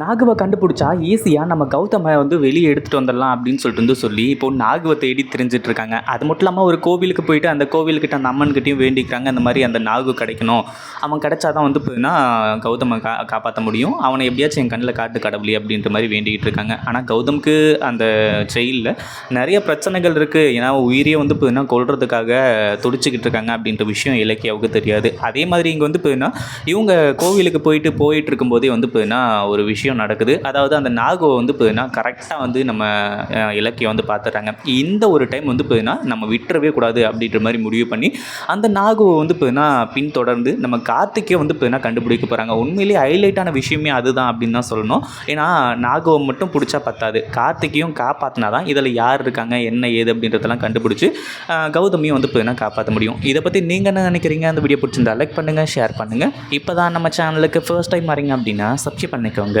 நாகுவை கண்டுபிடிச்சா ஈஸியாக நம்ம கௌதமை வந்து வெளியே எடுத்துகிட்டு வந்துடலாம் அப்படின்னு சொல்லிட்டு வந்து சொல்லி இப்போ நாகுவை தேடி தெரிஞ்சிட்டு இருக்காங்க. அது மட்டும் இல்லாமல் ஒரு கோவிலுக்கு போயிட்டு அந்த கோவிலுக்கிட்ட அந்த அம்மன்கிட்டையும் வேண்டிக்கிறாங்க. அந்த மாதிரி அந்த நாகு கிடைக்கணும். அவன் கிடைச்சாதான் வந்து பார்த்தீங்கன்னா கௌதமை கா காப்பாற்ற முடியும். அவனை எப்படியாச்சும் என் கண்ணில் காட்டு கடவுளே அப்படின்ற மாதிரி வேண்டிக்கிட்டு இருக்காங்க. ஆனால் கௌதமுக்கு அந்த செயலில் நிறைய பிரச்சனைகள் இருக்குது ஏன்னா உயிரையே வந்து பார்த்தீங்கன்னா கொள்றதுக்காக துடிச்சிக்கிட்டு இருக்காங்க அப்படின்ற விஷயம் இலக்கியாவுக்கு தெரியாது. அதே மாதிரி இங்கே வந்து பார்த்தீங்கன்னா இவங்க கோவிலுக்கு போயிட்டு போயிட்டு இருக்கும்போதே வந்து பார்த்தீங்கன்னா ஒரு விஷயம் விஷயம் நடக்குது. அதாவது அந்த நாகுவை வந்து பார்த்தீங்கன்னா கரெக்டாக வந்து நம்ம இலக்கியம் வந்து பார்த்துட்றாங்க. இந்த ஒரு டைம் வந்து பார்த்தீங்கன்னா நம்ம விட்டுறவே கூடாது அப்படின்ற மாதிரி முடிவு பண்ணி அந்த நாகுவை வந்து பார்த்தீங்கன்னா பின்தொடர்ந்து நம்ம கார்த்திக்கே வந்து பார்த்தீங்கன்னா கண்டுபிடிக்க போகிறாங்க உண்மையிலேயே ஹைலைட்டான விஷயமே அதுதான் அப்படின்னு தான் சொல்லணும். ஏன்னா நாகுவை மட்டும் பிடிச்சா பத்தாது. கார்த்திக்கையும் காப்பாற்றினா தான் இதில் யார் இருக்காங்க என்ன ஏது அப்படின்றதெல்லாம் கண்டுபிடிச்சி கௌதமியும் வந்து பார்த்தீங்கன்னா காப்பாற்ற முடியும். இதை பற்றி நீங்கள் என்ன நினைக்கிறீங்க? அந்த வீடியோ பிடிச்சிருந்தா லைக் பண்ணுங்கள் ஷேர் பண்ணுங்கள் இப்போ தான் நம்ம சேனலுக்கு ஃபர்ஸ்ட் டைம் வரீங்க அப்படின்னா சப்ஸ்கிரைப் பண்ணிக்கோங்க.